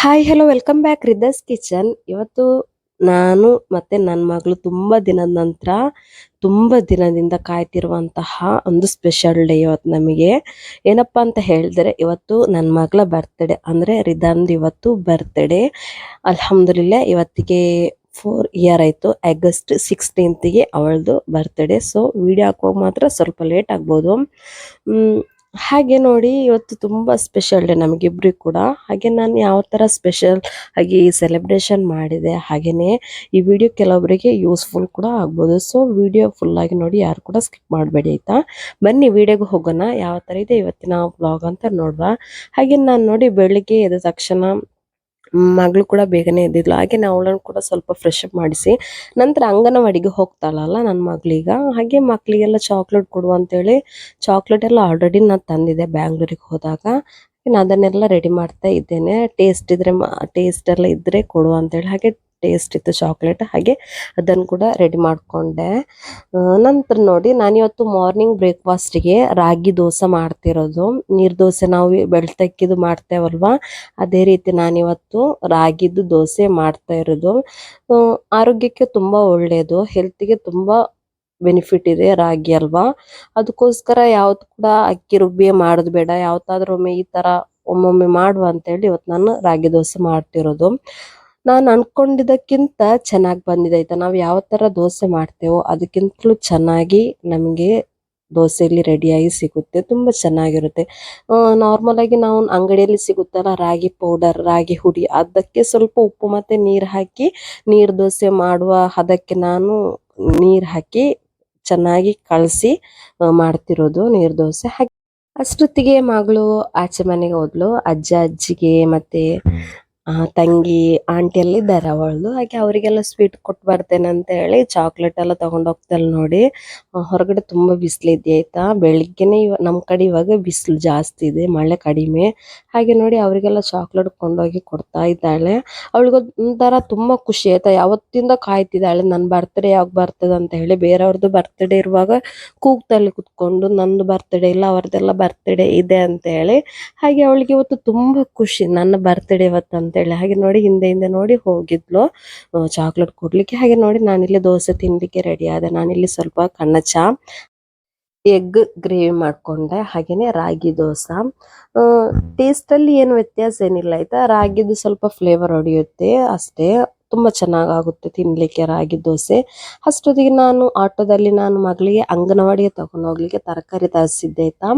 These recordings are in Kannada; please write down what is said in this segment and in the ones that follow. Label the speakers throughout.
Speaker 1: Hi hello welcome back Rida's kitchen ಇವತ್ತು ನಾನು ಮತ್ತೆ ನನ್ನ ಮಗಳು ತುಂಬ ದಿನದ ನಂತರ ತುಂಬ ದಿನದಿಂದ ಕಾಯ್ತಿರುವಂತಹ ಒಂದು ಸ್ಪೆಷಲ್ ಡೇ ಇವತ್ತು ನಮಗೆ. ಏನಪ್ಪ ಅಂತ ಹೇಳಿದ್ರೆ, ಇವತ್ತು ನನ್ನ ಮಗಳ ಬರ್ತ್ಡೇ ಅಂದರೆ ರಿದಾನ್ದು ಇವತ್ತು ಬರ್ತ್ಡೇ ಅಲ್ಹಮ್ದುಲಿಲ್ಲ, ಇವತ್ತಿಗೆ ಫೋರ್ ಇಯರ್ ಆಯಿತು. ಆಗಸ್ಟ್ ಸಿಕ್ಸ್ಟೀನ್ತಿಗೆ ಅವಳದು ಬರ್ತ್ಡೇ ಸೊ ವಿಡಿಯೋ ಹಾಕುವಾಗ ಮಾತ್ರ ಸ್ವಲ್ಪ ಲೇಟ್ ಆಗ್ಬೋದು. ಹಾಗೆ ನೋಡಿ ಇವತ್ತು ತುಂಬ ಸ್ಪೆಷಲ್ ಡೇ ನಮಗಿಬ್ರಿಗೆ ಕೂಡ. ಹಾಗೆ ನಾನು ಯಾವ ಥರ ಸ್ಪೆಷಲ್ ಆಗಿ ಸೆಲೆಬ್ರೇಷನ್ ಮಾಡಿದೆ ಹಾಗೆಯೇ ಈ ವಿಡಿಯೋ ಕೆಲವೊಬ್ಬರಿಗೆ ಯೂಸ್ಫುಲ್ ಕೂಡ ಆಗ್ಬೋದು. ಸೊ ವಿಡಿಯೋ ಫುಲ್ಲಾಗಿ ನೋಡಿ ಯಾರು ಕೂಡ ಸ್ಕಿಪ್ ಮಾಡಬೇಡಿ ಆಯಿತಾ? ಬನ್ನಿ ವಿಡಿಯೋಗೆ ಹೋಗೋಣ. ಯಾವ ಥರ ಇದೆ ಇವತ್ತಿನ ಬ್ಲಾಗ್ ಅಂತ ನೋಡುವ. ಹಾಗೆ ನಾನು ನೋಡಿ ಬೆಳಿಗ್ಗೆ ಎದ್ದ ತಕ್ಷಣ ಮಗಳು ಕೂಡ ಬೇಗನೆ ಎದ್ದಿದ್ಲು. ಹಾಗೆ ನಾವು ಅವಳನ್ನು ಕೂಡ ಸ್ವಲ್ಪ ಫ್ರೆಶ್ ಅಪ್ ಮಾಡಿಸಿ, ನಂತರ ಅಂಗನವಾಡಿಗೆ ಹೋಗ್ತಾಳಲ್ಲ ನನ್ನ ಮಗಳೀಗ. ಹಾಗೆ ಮಕ್ಕಳಿಗೆಲ್ಲ ಚಾಕ್ಲೇಟ್ ಕೊಡು ಅಂತೇಳಿ ಚಾಕ್ಲೇಟ್ ಎಲ್ಲ ಆಲ್ರೆಡಿ ನಾನು ತಂದಿದ್ದೆ ಬ್ಯಾಂಗ್ಳೂರಿಗೆ ಹೋದಾಗ. ನಾನು ಅದನ್ನೆಲ್ಲ ರೆಡಿ ಮಾಡ್ತಾ ಇದ್ದೇನೆ. ಟೇಸ್ಟ್ ಇದ್ರೆ ಟೇಸ್ಟ್ ಎಲ್ಲ ಇದ್ರೆ ಕೊಡು ಅಂತೇಳಿ. ಹಾಗೆ ಟೇಸ್ಟ್ ಇತ್ತು ಚಾಕ್ಲೇಟ್ ಹಾಗೆ ಅದನ್ನು ಕೂಡ ರೆಡಿ ಮಾಡ್ಕೊಂಡೆ. ನಂತರ ನೋಡಿ ನಾನಿವತ್ತು ಮಾರ್ನಿಂಗ್ ಬ್ರೇಕ್ಫಾಸ್ಟಿಗೆ ರಾಗಿ ದೋಸೆ ಮಾಡ್ತಿರೋದು. ನೀರು ದೋಸೆ ನಾವು ಬೆಳ್ತಕ್ಕಿದು ಮಾಡ್ತೇವಲ್ವಾ? ಅದೇ ರೀತಿ ನಾನಿವತ್ತು ರಾಗಿದು ದೋಸೆ ಮಾಡ್ತಾ ಇರೋದು. ಆರೋಗ್ಯಕ್ಕೆ ತುಂಬಾ ಒಳ್ಳೆಯದು ಹೆಲ್ತಿಗೆ ತುಂಬ ಬೆನಿಫಿಟ್ ಇದೆ ರಾಗಿ ಅಲ್ವಾ? ಅದಕ್ಕೋಸ್ಕರ ಯಾವ್ದು ಕೂಡ ಅಕ್ಕಿ ರುಬ್ಬಿ ಮಾಡೋದು ಬೇಡ. ಯಾವತ್ತಾದ್ರೂ ಒಮ್ಮೆ ಈ ತರ ಒಮ್ಮೊಮ್ಮೆ ಮಾಡುವ ಅಂತೇಳಿ ಇವತ್ತು ನಾನು ರಾಗಿ ದೋಸೆ ಮಾಡ್ತಿರೋದು. ನಾನು ಅನ್ಕೊಂಡಿದ್ದಕ್ಕಿಂತ ಚೆನ್ನಾಗಿ ಬಂದಿದೆ ಆಯ್ತಾ. ನಾವು ಯಾವ ತರ ದೋಸೆ ಮಾಡ್ತೇವೋ ಅದಕ್ಕಿಂತಲೂ ಚೆನ್ನಾಗಿ ನಮಗೆ ದೋಸೆಯಲ್ಲಿ ರೆಡಿಯಾಗಿ ಸಿಗುತ್ತೆ. ತುಂಬ ಚೆನ್ನಾಗಿರುತ್ತೆ. ನಾರ್ಮಲ್ ಆಗಿ ನಾವು ಅಂಗಡಿಯಲ್ಲಿ ಸಿಗುತ್ತಲ್ಲ, ರಾಗಿ ಪೌಡರ್, ರಾಗಿ ಹುಡಿ, ಅದಕ್ಕೆ ಸ್ವಲ್ಪ ಉಪ್ಪು ಮತ್ತೆ ನೀರು ಹಾಕಿ, ನೀರು ದೋಸೆ ಮಾಡುವ ಹದಕ್ಕೆ ನಾನು ನೀರು ಹಾಕಿ ಚೆನ್ನಾಗಿ ಕಲಸಿ ಮಾಡ್ತಿರೋದು ನೀರು ದೋಸೆ. ಹಾಕಿ ಅಷ್ಟೊತ್ತಿಗೆ ಮಗಳು ಆಚೆ ಮನೆಗೆ ಹೋದ್ಲು. ಅಜ್ಜ, ಅಜ್ಜಿಗೆ ಮತ್ತೆ ತಂಗಿ ಆಂಟಿ ಎಲ್ಲ ಇದ್ದಾರೆ ಅವಳದು ಹಾಗೆ ಅವರಿಗೆಲ್ಲ ಸ್ವೀಟ್ ಕೊಟ್ಟು ಬರ್ತೇನೆ ಅಂತ ಹೇಳಿ ಚಾಕ್ಲೇಟ್ ಎಲ್ಲ ತಗೊಂಡ್ ಹೋಗ್ತಾಳೆ ನೋಡಿ. ಹೊರಗಡೆ ತುಂಬಾ ಬಿಸಿಲಿದೆ ಆಯ್ತಾ? ಬೆಳಿಗ್ಗೆನೆ ಇವ ನಮ್ ಕಡೆ ಇವಾಗ ಬಿಸಿಲು ಜಾಸ್ತಿ ಇದೆ ಮಳೆ ಕಡಿಮೆ. ಹಾಗೆ ನೋಡಿ ಅವರಿಗೆಲ್ಲ ಚಾಕ್ಲೇಟ್ ಕೊಂಡೋಗಿ ಕೊಡ್ತಾ ಇದ್ದಾಳೆ. ಅವಳಿಗೆ ಒಂಥರ ತುಂಬಾ ಖುಷಿ ಆಯ್ತಾ? ಯಾವತ್ತಿಂದ ಕಾಯ್ತಿದ್ದಾಳೆ? ನನ್ನ ಬರ್ತ್ಡೇ ಯಾವಾಗ ಬರ್ತದೆ ಅಂತ ಹೇಳಿ ಬೇರೆಯವ್ರದ್ದು ಬರ್ತ್ಡೇ ಇರುವಾಗ ಕೂಗ್ತಲ್ಲಿ ಕುತ್ಕೊಂಡು ನಂದು ಬರ್ತ್ಡೇ ಇಲ್ಲ ಅವ್ರದ್ದೆಲ್ಲ ಬರ್ತ್ಡೇ ಇದೆ ಅಂತ ಹೇಳಿ ಹಾಗೆ ಅವಳಿಗೆ ಇವತ್ತು ತುಂಬಾ ಖುಷಿ. ನನ್ನ ಬರ್ತ್ಡೇ ಇವತ್ತು ಅಂತ ಹೇಳಿ. ಹಾಗೆ ನೋಡಿ ಹಿಂದೆ ಹಿಂದೆ ನೋಡಿ ಹೋಗಿದ್ಲು. ಚಾಕ್ಲೇಟ್ ಕೊಡ್ಲಿಕ್ಕೆ. ಹಾಗೆ ನೋಡಿ ನಾನಿಲ್ಲಿ ದೋಸೆ ತಿನ್ಲಿಕ್ಕೆ ರೆಡಿ ಆದೆ. ನಾನಿಲ್ಲಿ ಸ್ವಲ್ಪ ಕಣ್ಣ ಚಾ ಎಗ್ ಗ್ರೇವಿ ಮಾಡ್ಕೊಂಡೆ. ಹಾಗೇನೆ ರಾಗಿ ದೋಸೆ. ಟೇಸ್ಟ್ ಅಲ್ಲಿ ಏನು ವ್ಯತ್ಯಾಸ ಏನಿಲ್ಲ ಆಯ್ತಾ? ರಾಗಿದು ಸ್ವಲ್ಪ ಫ್ಲೇವರ್ ಹೊಡೆಯುತ್ತೆ ಅಷ್ಟೇ. ತುಂಬಾ ಚೆನ್ನಾಗಾಗುತ್ತೆ ತಿನ್ನಲಿಕ್ಕೆ ರಾಗಿ ದೋಸೆ. ಅಷ್ಟೊತ್ತಿಗೆ ನಾನು ಆಟೋದಲ್ಲಿ ನಾನು ಮಗಳಿಗೆ ಅಂಗನವಾಡಿಗೆ ತಗೊಂಡು ಹೋಗ್ಲಿಕ್ಕೆ ತರಕಾರಿ ತರಿಸಿದ್ದೆ ಆಯ್ತಾ.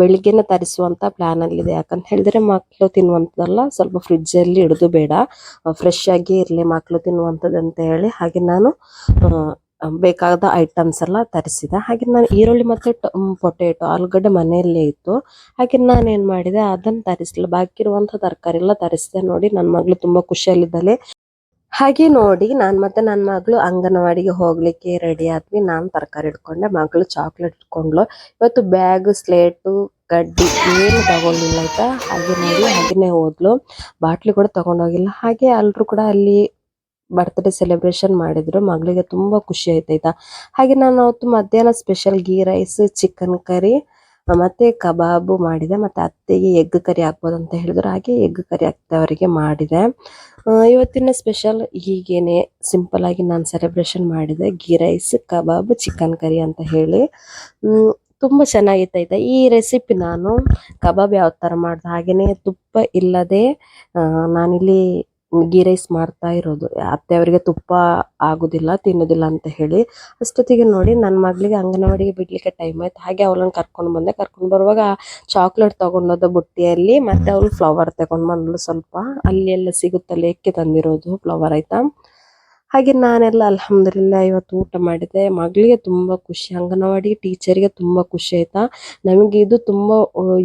Speaker 1: ಬೆಳಿಗ್ಗೆನ ತರಿಸುವಂಥ ಪ್ಲ್ಯಾನಲ್ಲಿದೆ ಯಾಕಂತ ಹೇಳಿದ್ರೆ ಮಕ್ಕಳು ತಿನ್ನುವಂಥದ್ದಲ್ಲ ಸ್ವಲ್ಪ ಫ್ರಿಜ್ಜಲ್ಲಿ ಇಡೋದು ಬೇಡ. ಫ್ರೆಶ್ ಆಗಿ ಇರಲಿ ಮಕ್ಕಳು ತಿನ್ನುವಂಥದ್ದು ಅಂತ ಹೇಳಿ ಹಾಗೆ ನಾನು ಬೇಕಾದ ಐಟಮ್ಸ್ ಎಲ್ಲ ತರಿಸಿದೆ. ಹಾಗೆ ನಾನು ಈರುಳ್ಳಿ ಮತ್ತೆ ಪೊಟೆಟೊ ಆಲೂಗಡ್ಡೆ ಮನೆಯಲ್ಲೇ ಇತ್ತು. ಹಾಗೆ ನಾನು ಏನು ಮಾಡಿದೆ, ಅದನ್ನ ತರಿಸ್ಲಿಲ್ಲ ಬಾಕಿ ಇರುವಂಥ ತರಕಾರಿ ಎಲ್ಲ ತರಿಸಿದೆ ನೋಡಿ ನನ್ನ ಮಗಳು ತುಂಬಾ ಖುಷಿಯಲ್ಲಿದ್ದಾಳೆ. ಹಾಗೆ ನೋಡಿ ನಾನು ಮತ್ತೆ ನನ್ನ ಮಗಳು ಅಂಗನವಾಡಿಗೆ ಹೋಗ್ಲಿಕ್ಕೆ ರೆಡಿ ಆದ್ವಿ. ನಾನು ತರಕಾರಿ ಇಟ್ಕೊಂಡೆ, ಮಗಳು ಚಾಕ್ಲೇಟ್ ಇಟ್ಕೊಂಡ್ಲು ಇವತ್ತು ಬ್ಯಾಗ್ ಸ್ಲೇಟು ಗಡ್ಡಿ ಏನು ತಗೊಂಡಿಲ್ಲ ಆಯ್ತಾ? ಹಾಗೆ ನೋಡಿ ಹಾಗೆನೇ ಹೋದ್ಲು. ಬಾಟ್ಲಿ ಕೂಡ ತಗೊಂಡೋಗಿಲ್ಲ. ಹಾಗೆ ಎಲ್ರು ಕೂಡ ಅಲ್ಲಿ ಬರ್ತ್ಡೇ ಸೆಲೆಬ್ರೇಷನ್ ಮಾಡಿದ್ರು. ಮಗಳಿಗೆ ತುಂಬಾ ಖುಷಿ ಆಯ್ತಾಯ್ತಾ ಹಾಗೆ ನಾನು ಅವತ್ತು ಮಧ್ಯಾಹ್ನ special ghee rice chicken curry ಮತ್ತೆ ಕಬಾಬು ಮಾಡಿದೆ, ಮತ್ತೆ ಅತ್ತೆಗೆ ಎಗ್ ಕರಿ ಹಾಕ್ಬೋದು ಅಂತ ಹೇಳಿದ್ರು. ಹಾಗೆ ಎಗ್ ಕರಿ ಹಾಕ್ತಾ ಮಾಡಿದೆ. ಇವತ್ತಿನ ಸ್ಪೆಷಲ್ ಹೀಗೇನೆ ಸಿಂಪಲ್ ಆಗಿ ನಾನು ಸೆಲೆಬ್ರೇಷನ್ ಮಾಡಿದೆ. Ghee rice kebab chicken curry ಅಂತ ಹೇಳಿ. ತುಂಬ ಚೆನ್ನಾಗಿತ್ತು ಆಯ್ತಾ ಈ ರೆಸಿಪಿ ನಾನು ಕಬಾಬ್ ಯಾವ ಥರ ಮಾಡಿದೆ ಹಾಗೆಯೇ ತುಪ್ಪ ಇಲ್ಲದೆ ನಾನಿಲ್ಲಿ ಗೀ ರೈಸ್ ಮಾಡ್ತಾ ಇರೋದು. ಅತ್ತೆ ಅವರಿಗೆ ತುಪ್ಪ ಆಗೋದಿಲ್ಲ, ತಿನ್ನೋದಿಲ್ಲ ಅಂತ ಹೇಳಿ ಅಷ್ಟೊತ್ತಿಗೆ ನೋಡಿ ನನ್ನ ಮಗಳಿಗೆ ಅಂಗನವಾಡಿಗೆ ಬಿಡ್ಲಿಕ್ಕೆ ಟೈಮ್ ಆಯ್ತು. ಹಾಗೆ ಅವಳನ್ನು ಕರ್ಕೊಂಡು ಬಂದೆ. ಕರ್ಕೊಂಡು ಬರುವಾಗ ಚಾಕ್ಲೇಟ್ ತಗೊಂಡೋದ ಬುಟ್ಟಿಯಲ್ಲಿ, ಮತ್ತೆ ಅವಳು ಫ್ಲವರ್ ತಗೊಂಡು ಬಂದ್ಲು ಸ್ವಲ್ಪ. ಅಲ್ಲಿ ಎಲ್ಲ ಸಿಗುತ್ತಲ್ಲ, ಎಕ್ಕೆ ತಂದಿರೋದು ಫ್ಲವರ್ ಆಯ್ತಾ. ಹಾಗೆ ನಾನೆಲ್ಲ ಅಲ್ಹಮ್ದುಲಿಲ್ಲ ಇವತ್ತು ಊಟ ಮಾಡಿದೆ. ಮಗಳಿಗೆ ತುಂಬಾ ಖುಷಿ. ಅಂಗನವಾಡಿ ಟೀಚರ್ಗೆ ತುಂಬಾ ಖುಷಿ ಆಯ್ತಾ? ನಮಗೆ ಇದು ತುಂಬಾ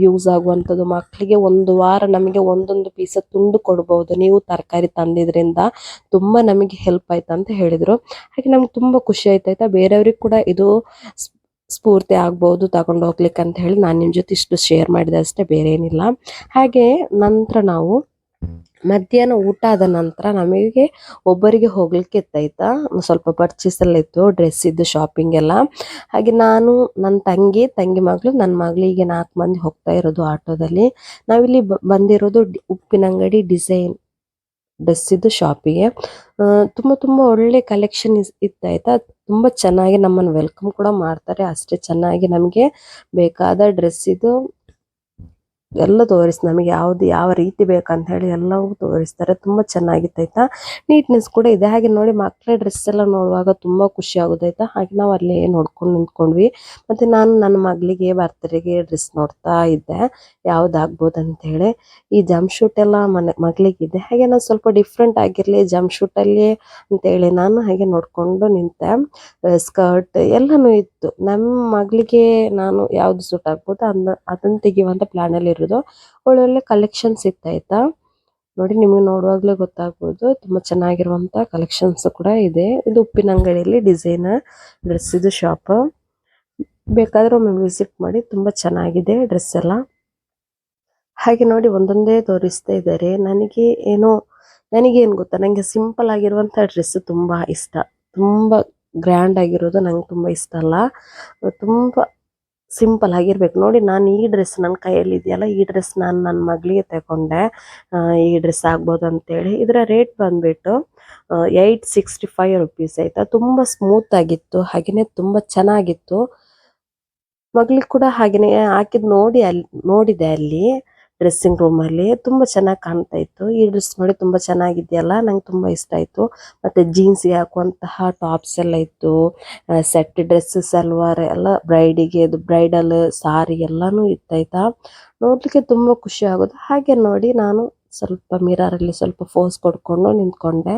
Speaker 1: ಯೂಸ್ ಆಗುವಂಥದ್ದು. ಮಕ್ಕಳಿಗೆ ಒಂದು ವಾರ ನಮಗೆ ಒಂದೊಂದು ಪೀಸ ತುಂಡು ಕೊಡ್ಬೋದು. ನೀವು ತರಕಾರಿ ತಂದಿದ್ರಿಂದ ತುಂಬಾ ನಮಗೆ ಹೆಲ್ಪ್ ಆಯ್ತಾ ಅಂತ ಹೇಳಿದರು. ಹಾಗೆ ನಮ್ಗೆ ತುಂಬಾ ಖುಷಿ ಆಯ್ತಾಯ್ತಾ ಬೇರೆಯವ್ರಿಗೆ ಕೂಡ ಇದು ಸ್ಫೂರ್ತಿ ಆಗ್ಬೋದು ತಗೊಂಡು ಹೋಗ್ಲಿಕ್ಕೆ ಅಂತ ಹೇಳಿ ನಾನು ನಿಮ್ಮ ಜೊತೆ ಇಷ್ಟು ಶೇರ್ ಮಾಡಿದೆ ಅಷ್ಟೇ. ಬೇರೆ ಏನಿಲ್ಲ ಹಾಗೆ ನಂತರ ನಾವು ಮಧ್ಯಾಹ್ನ ಊಟ ಆದ ನಂತರ ನಮಗೆ ಒಬ್ಬರಿಗೆ ಹೋಗ್ಲಿಕ್ಕೆ ಇತ್ತಾಯ್ತಾ ಸ್ವಲ್ಪ ಪರ್ಚೇಸ್ ಎಲ್ಲ ಇತ್ತು ಡ್ರೆಸ್ ಇದ್ದು ಶಾಪಿಂಗ್ ಎಲ್ಲ. ಹಾಗೆ ನಾನು, ನನ್ನ ತಂಗಿ ತಂಗಿ ಮಗಳು, ನನ್ನ ಮಗಳಿಗೆ ನಾಲ್ಕು ಮಂದಿ ಹೋಗ್ತಾ ಇರೋದು ಆಟೋದಲ್ಲಿ. ನಾವಿಲ್ಲಿ ಬಂದಿರೋದು ಉಪ್ಪಿನಂಗಡಿ ಡಿಸೈನ್ ಡ್ರೆಸ್ಸಿದ್ದು ಶಾಪಿಗೆ ತುಂಬ ತುಂಬ ಒಳ್ಳೆ ಕಲೆಕ್ಷನ್ ಇತ್ತಾಯ್ತಾ ತುಂಬ ಚೆನ್ನಾಗಿ ನಮ್ಮನ್ನು ವೆಲ್ಕಮ್ ಕೂಡ ಮಾಡ್ತಾರೆ. ಅಷ್ಟೇ ಚೆನ್ನಾಗಿ ನಮಗೆ ಬೇಕಾದ ಡ್ರೆಸ್ಸಿದು ಎಲ್ಲ ತೋರಿಸಿ ನಮಗೆ ಯಾವ್ದು ಯಾವ ರೀತಿ ಬೇಕಂತ ಹೇಳಿ ಎಲ್ಲವೂ ತೋರಿಸ್ತಾರೆ. ತುಂಬ ಚೆನ್ನಾಗಿತ್ತು ಆಯ್ತಾ? ನೀಟ್ನೆಸ್ ಕೂಡ ಇದೆ. ಹಾಗೆ ನೋಡಿ ಮಕ್ಕಳ ಡ್ರೆಸ್ ಎಲ್ಲ ನೋಡುವಾಗ ತುಂಬಾ ಖುಷಿ ಆಗುದಾಯ್ತಾ ಹಾಗೆ ನಾವು ಅಲ್ಲೇ ನೋಡ್ಕೊಂಡು ನಿಂತ್ಕೊಂಡ್ವಿ. ಮತ್ತೆ ನಾನು ನನ್ನ ಮಗಳಿಗೆ ಬರ್ತಡೆಗೆ ಡ್ರೆಸ್ ನೋಡ್ತಾ ಇದ್ದೆ. ಯಾವ್ದಾಗ್ಬೋದು ಅಂತ ಹೇಳಿ. ಈ ಜಂಪ್ ಶೂಟ್ ಎಲ್ಲ ಮನೆ ಮಗಳಿಗಿದೆ ಹಾಗೆ ನಾನು ಸ್ವಲ್ಪ ಡಿಫ್ರೆಂಟ್ ಆಗಿರ್ಲಿ ಜಂಪ್ ಶೂಟ್ ಅಲ್ಲಿ ಅಂತ ಹೇಳಿ ನಾನು ಹಾಗೆ ನೋಡ್ಕೊಂಡು ನಿಂತೆ. ಸ್ಕರ್ಟ್ ಎಲ್ಲಾನು ಇತ್ತು. ನಮ್ಮ ಮಗಳಿಗೆ ನಾನು ಯಾವ್ದು ಸೂಟ್ ಆಗ್ಬೋದು ಅದನ್ನ ಅದನ್ನ ತೆಗೆಯುವಂಥ ಪ್ಲಾನ್ ಅಲ್ಲಿ ಇರೋದು. ಒಳ್ಳೊಳ್ಳೆ ಕಲೆಕ್ಷನ್ಸ್ ಸಿಗ್ತಾ ನೋಡಿ ನಿಮಗೆ ನೋಡುವಾಗಲೇ ಗೊತ್ತಾಗ್ಬೋದು. ತುಂಬಾ ಚೆನ್ನಾಗಿರುವಂಥ ಕಲೆಕ್ಷನ್ಸ್ ಕೂಡ ಇದೆ. ಇದು ಉಪ್ಪಿನ ಅಂಗಡಿಯಲ್ಲಿ ಡಿಸೈನ್ ಡ್ರೆಸ್ ಇದು ಶಾಪ್ ಬೇಕಾದ್ರೆ ಒಮ್ಮೆ ವಿಸಿಟ್ ಮಾಡಿ ತುಂಬಾ ಚೆನ್ನಾಗಿದೆ ಡ್ರೆಸ್ ಎಲ್ಲ. ಹಾಗೆ ನೋಡಿ ಒಂದೊಂದೇ ತೋರಿಸ್ತಾ ಇದ್ದಾರೆ. ನನಗೆ ಏನೋ, ನನಗೇನು ಗೊತ್ತಾ? ನನಗೆ ಸಿಂಪಲ್ ಆಗಿರುವಂಥ ಡ್ರೆಸ್ ತುಂಬಾ ಇಷ್ಟ. ತುಂಬಾ ಗ್ರ್ಯಾಂಡ್ ಆಗಿರೋದು ನಂಗೆ ತುಂಬಾ ಇಷ್ಟ ಅಲ್ಲ. ತುಂಬಾ ಸಿಂಪಲ್ ಆಗಿರ್ಬೇಕು. ನೋಡಿ, ನಾನು ಈ ಡ್ರೆಸ್ ನನ್ನ ಕೈಯಲ್ಲಿ ಇದೆಯಲ್ಲ, ಈ ಡ್ರೆಸ್ ನಾನು ನನ್ನ ಮಗಳಿಗೆ ತಗೊಂಡೆ. ಈ ಡ್ರೆಸ್ ಆಗ್ಬೋದು ಅಂತೇಳಿ. ಇದರ ರೇಟ್ ಬಂದ್ಬಿಟ್ಟು ಏಯ್ಟ್ ಸಿಕ್ಸ್ಟಿ ಫೈವ್ ರುಪೀಸ್ ಆಯಿತಾ. ತುಂಬ ಸ್ಮೂತ್ ಆಗಿತ್ತು ಹಾಗೆಯೇ ತುಂಬ ಚೆನ್ನಾಗಿತ್ತು. ಮಗಳಿಗೆ ಕೂಡ ಹಾಗೆಯೇ ಹಾಕಿದ್ ನೋಡಿ ಅಲ್ಲಿ ನೋಡಿದೆ ಅಲ್ಲಿ. ಡ್ರೆಸ್ಸಿಂಗ್ ರೂಮಲ್ಲಿ ತುಂಬ ಚೆನ್ನಾಗಿ ಕಾಣ್ತಾ ಇತ್ತು. ಈ ಡ್ರೆಸ್ ನೋಡಿ ತುಂಬಾ ಚೆನ್ನಾಗಿದೆಯಲ್ಲ, ನಂಗೆ ತುಂಬಾ ಇಷ್ಟ ಆಯ್ತು. ಮತ್ತೆ ಜೀನ್ಸ್ಗೆ ಹಾಕುವಂತಹ ಟಾಪ್ಸ್ ಎಲ್ಲ ಇತ್ತು. ಸೆಟ್ ಡ್ರೆಸ್ ಸಲ್ವಾರ್ ಎಲ್ಲ ಬ್ರೈಡಿಗೆ ಅದು ಬ್ರೈಡಲ್ ಸಾರಿ ಎಲ್ಲಾನು ಇತ್ತಾಯ್ತಾ ನೋಡಲಿಕ್ಕೆ ತುಂಬಾ ಖುಷಿ ಆಗೋದು. ಹಾಗೆ ನೋಡಿ ನಾನು ಸ್ವಲ್ಪ ಮಿರರ್ ಅಲ್ಲಿ ಸ್ವಲ್ಪ ಫೋಸ್ ಕೊಡ್ಕೊಂಡು ನಿಂತ್ಕೊಂಡೆ.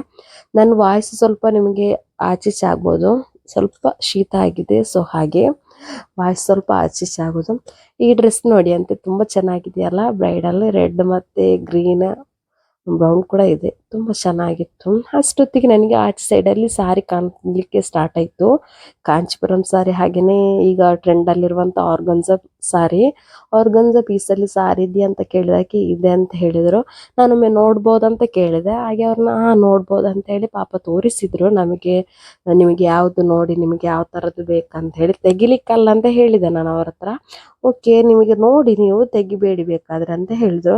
Speaker 1: ನನ್ನ ವಾಯ್ಸ್ ಸ್ವಲ್ಪ ನಿಮಗೆ ಆಚೀಚೆ ಆಗ್ಬೋದು. ಸ್ವಲ್ಪ ಶೀತ ಆಗಿದೆ ಸೊ ಹಾಗೆ. ವಾಯ್ಸ್ ಸ್ವಲ್ಪ ಆಚೀಚೆ ಆಗೋದು ಈ ಡ್ರೆಸ್ ನೋಡಿ ಅಂತೆ ತುಂಬಾ ಚೆನ್ನಾಗಿದೆಯಲ್ಲ ಬ್ರೈಡಲ್ ರೆಡ್ ಮತ್ತೆ ಗ್ರೀನ್ ಬ್ರೌನ್ ಕೂಡ ಇದೆ. ತುಂಬ ಚೆನ್ನಾಗಿತ್ತು. ಅಷ್ಟೊತ್ತಿಗೆ ನನಗೆ ಆಚೆ ಸೈಡಲ್ಲಿ ಸಾರಿ ಕಾಣಲಿಕ್ಕೆ ಸ್ಟಾರ್ಟ್ ಆಯಿತು. ಕಾಂಚಿಪುರಂ ಸಾರಿ ಹಾಗೆಯೇ ಈಗ ಟ್ರೆಂಡಲ್ಲಿರುವಂಥ ಆರ್ಗನ್ಸ ಸಾರಿ ಆರ್ಗನ್ಸ ಪೀಸಲ್ಲಿ ಸಾರಿ ಇದೆಯಾ ಅಂತ ಕೇಳಿದಕ್ಕೆ ಇದೆ ಅಂತ ಹೇಳಿದರು. ನಾನೊಮ್ಮೆ ನೋಡ್ಬೋದಂತ ಕೇಳಿದೆ. ಹಾಗೆ ಅವ್ರನ್ನ, ಹಾಂ, ನೋಡ್ಬೋದು ಅಂತ ಹೇಳಿ ಪಾಪ ತೋರಿಸಿದ್ರು. ನಮಗೆ, ನಿಮಗೆ ಯಾವುದು ನೋಡಿ, ನಿಮಗೆ ಯಾವ ಥರದ್ದು ಬೇಕಂತ ಹೇಳಿ ತೆಗಿಲಿಕ್ಕಲ್ಲ ಅಂತ ಹೇಳಿದೆ ನಾನು ಅವ್ರ ಹತ್ರ. ಓಕೆ ನಿಮಗೆ ನೋಡಿ ನೀವು ತೆಗಿಬೇಡಿ ಬೇಕಾದ್ರೆ ಅಂತ ಹೇಳಿದ್ರು.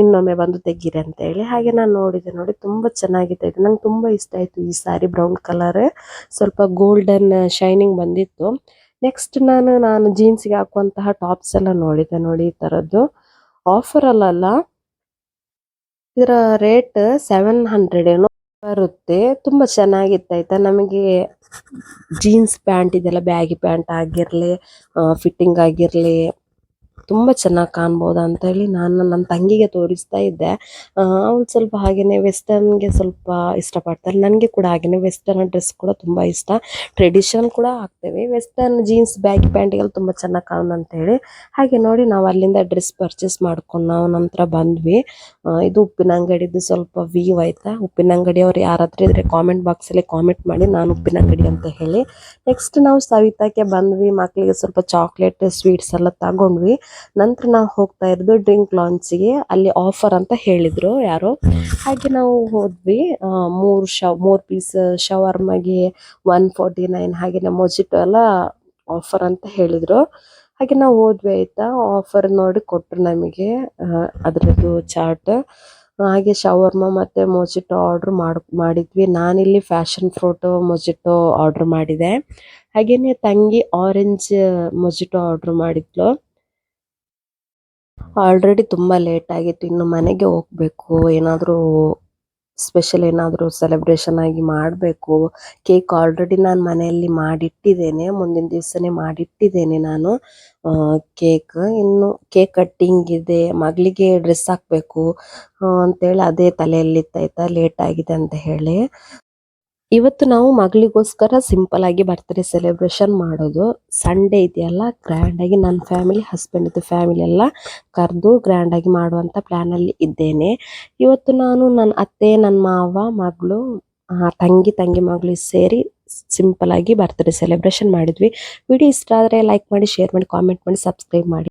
Speaker 1: ಇನ್ನೊಮ್ಮೆ ಬಂದು ತೆಗೀರಿ ಅಂತ ಹೇಳಿ. ಹಾಗೆ ನಾನು ನೋಡಿದೆ ನೋಡಿ, ತುಂಬಾ ಚೆನ್ನಾಗಿದೆ ಇದು. ನಂಗೆ ತುಂಬಾ ಇಷ್ಟ ಆಯ್ತು ಈ ಸಾರಿ ಬ್ರೌನ್ ಕಲರ್ ಸ್ವಲ್ಪ ಗೋಲ್ಡನ್ ಶೈನಿಂಗ್ ಬಂದಿತ್ತು. ನೆಕ್ಸ್ಟ್ ನಾನು ನಾನು ಜೀನ್ಸ್ಗೆ ಹಾಕುವಂತಹ ಟಾಪ್ಸ್ ಎಲ್ಲ ನೋಡಿದೆ ನೋಡಿ ಈ ತರದ್ದು. ಆಫರ್ ಅಲ್ಲಲ್ಲ ಇದರ ರೇಟ್ ಸೆವೆನ್ ಹಂಡ್ರೆಡ್ ಏನೋ ಬರುತ್ತೆ. ತುಂಬಾ ಚೆನ್ನಾಗಿತ್ತು ಆಯ್ತಾ? ನಮಗೆ ಜೀನ್ಸ್ ಪ್ಯಾಂಟ್ ಇದೆಲ್ಲ ಬ್ಯಾಗಿ ಪ್ಯಾಂಟ್ ಆಗಿರಲಿ ಫಿಟ್ಟಿಂಗ್ ಆಗಿರ್ಲಿ ತುಂಬಾ ಚೆನ್ನಾಗಿ ಕಾಣ್ಬೋದು ಅಂತ ಹೇಳಿ ನಾನು ನನ್ನ ತಂಗಿಗೆ ತೋರಿಸ್ತಾ ಇದ್ದೆ. ಅವಳು ಸ್ವಲ್ಪ ಹಾಗೇನೆ ವೆಸ್ಟರ್ನ್ಗೆ ಸ್ವಲ್ಪ ಇಷ್ಟಪಡ್ತಾರೆ. ನನಗೆ ಕೂಡ ಹಾಗೇನೆ ವೆಸ್ಟರ್ನ್ ಡ್ರೆಸ್ ಕೂಡ ತುಂಬಾ ಇಷ್ಟ. ಟ್ರೆಡಿಷನಲ್ ಕೂಡ ಹಾಕ್ತೇವೆ. ವೆಸ್ಟರ್ನ್ ಜೀನ್ಸ್ ಬ್ಯಾಗ್ ಪ್ಯಾಂಟಿಗೆಲ್ಲ ತುಂಬಾ ಚೆನ್ನಾಗಿ ಕಾಣ್ ಅಂತ ಹೇಳಿ. ಹಾಗೆ ನೋಡಿ ನಾವು ಅಲ್ಲಿಂದ ಡ್ರೆಸ್ ಪರ್ಚೇಸ್ ಮಾಡ್ಕೊಂಡು ನಾವು ನಂತರ ಬಂದ್ವಿ. ಇದು ಉಪ್ಪಿನ ಅಂಗಡಿದು ಸ್ವಲ್ಪ ವ್ಯೂ ಆಯ್ತಾ? ಉಪ್ಪಿನ ಅಂಗಡಿ ಅವ್ರು ಯಾರಾದ್ರೂ ಇದ್ರೆ ಕಾಮೆಂಟ್ ಬಾಕ್ಸ್ ಅಲ್ಲಿ ಕಾಮೆಂಟ್ ಮಾಡಿ ನಾನು ಉಪ್ಪಿನ ಅಂಗಡಿ ಅಂತ ಹೇಳಿ. ನೆಕ್ಸ್ಟ್ ನಾವು ಸವಿತಾಕ್ಕೆ ಬಂದ್ವಿ. ಮಕ್ಕಳಿಗೆ ಸ್ವಲ್ಪ ಚಾಕ್ಲೇಟ್ ಸ್ವೀಟ್ಸ್ ಎಲ್ಲ ತಗೊಂಡ್ವಿ. ನಂತರ ನಾವು ಹೋಗ್ತಾ ಇರೋದು ಡ್ರಿಂಕ್ ಲಾಂಚ್ಗೆ, ಅಲ್ಲಿ ಆಫರ್ ಅಂತ ಹೇಳಿದ್ರು ಯಾರೋ. ಹಾಗೆ ನಾವು ಹೋದ್ವಿ ಮೂರು ಶವ್ ಮೂರು ಪೀಸ್ ಶವರ್ಮಗೆ ಒನ್ ಫೋರ್ಟಿ ನೈನ್ ಹಾಗೆ ಮೊಜಿಟೋ ಎಲ್ಲ ಆಫರ್ ಅಂತ ಹೇಳಿದ್ರು. ಹಾಗೆ ನಾವು ಹೋದ್ವಿ ಆಯ್ತಾ, ಆಫರ್ ನೋಡಿ ಕೊಟ್ಟರು ನಮಗೆ ಅದರದ್ದು ಚಾರ್ಟ್. ಹಾಗೆ ಶವರ್ಮ ಮತ್ತೆ ಮೊಜಿಟೋ ಆರ್ಡ್ರ್ ಮಾಡ್, ಮಾಡಿದ್ವಿ. ನಾನಿಲ್ಲಿ ಫ್ಯಾಷನ್ ಫ್ರೂಟ್, ಮೊಜಿಟೋ ಆರ್ಡ್ರ್ ಮಾಡಿದೆ. ಹಾಗೆಯೇ ತಂಗಿ ಆರೆಂಜ್ ಮೊಜಿಟೋ ಆರ್ಡ್ರ್ ಮಾಡಿದ್ಲು. ಆಲ್ರೆಡಿ ತುಂಬ ಲೇಟ್ ಆಗಿತ್ತು. ಇನ್ನು ಮನೆಗೆ ಹೋಗ್ಬೇಕು, ಏನಾದರೂ ಸ್ಪೆಷಲ್ ಏನಾದರೂ ಸೆಲೆಬ್ರೇಷನ್ ಆಗಿ ಮಾಡಬೇಕು. ಕೇಕ್ ಆಲ್ರೆಡಿ ನಾನು ಮನೆಯಲ್ಲಿ ಮಾಡಿಟ್ಟಿದ್ದೇನೆ. ಮುಂದಿನ ದಿವಸನೇ ಮಾಡಿಟ್ಟಿದ್ದೇನೆ ನಾನು. ಕೇಕ್ ಇನ್ನು ಕೇಕ್ ಕಟ್ಟಿಂಗ್ ಇದೆ. ಮಗಳಿಗೆ ಡ್ರೆಸ್ ಹಾಕಬೇಕು ಅಂತೇಳಿ ಅದೇ ತಲೆಯಲ್ಲಿ ಇತ್ತಾಯ್ತಾ ಲೇಟ್ ಆಗಿದೆ ಅಂತ ಹೇಳಿ. ಇವತ್ತು ನಾವು ಮಗಳಿಗೋಸ್ಕರ ಸಿಂಪಲ್ ಆಗಿ ಬರ್ತ್ಡೇ ಸೆಲೆಬ್ರೇಷನ್ ಮಾಡೋದು. ಸಂಡೇ ಇದೆಯಲ್ಲ ಗ್ರ್ಯಾಂಡ್ ಆಗಿ ನನ್ನ ಫ್ಯಾಮಿಲಿ ಹಸ್ಬೆಂಡ್ ಫ್ಯಾಮಿಲಿ ಎಲ್ಲ ಕರೆದು ಗ್ರ್ಯಾಂಡ್ ಆಗಿ ಮಾಡುವಂತ ಪ್ಲಾನ್ ಅಲ್ಲಿ ಇದ್ದೇನೆ. ಇವತ್ತು ನಾನು ನನ್ನ ಅತ್ತೆ ನನ್ನ ಮಾವ, ಮಗಳು ತಂಗಿ ತಂಗಿ ಮಗಳು ಸೇರಿ ಸಿಂಪಲ್ ಆಗಿ ಬರ್ತ್ಡೇ ಸೆಲೆಬ್ರೇಷನ್ ಮಾಡಿದ್ವಿ. ವಿಡಿಯೋ ಇಷ್ಟ ಆದರೆ ಲೈಕ್ ಮಾಡಿ ಶೇರ್ ಮಾಡಿ ಕಾಮೆಂಟ್ ಮಾಡಿ ಸಬ್ಸ್ಕ್ರೈಬ್ ಮಾಡಿ.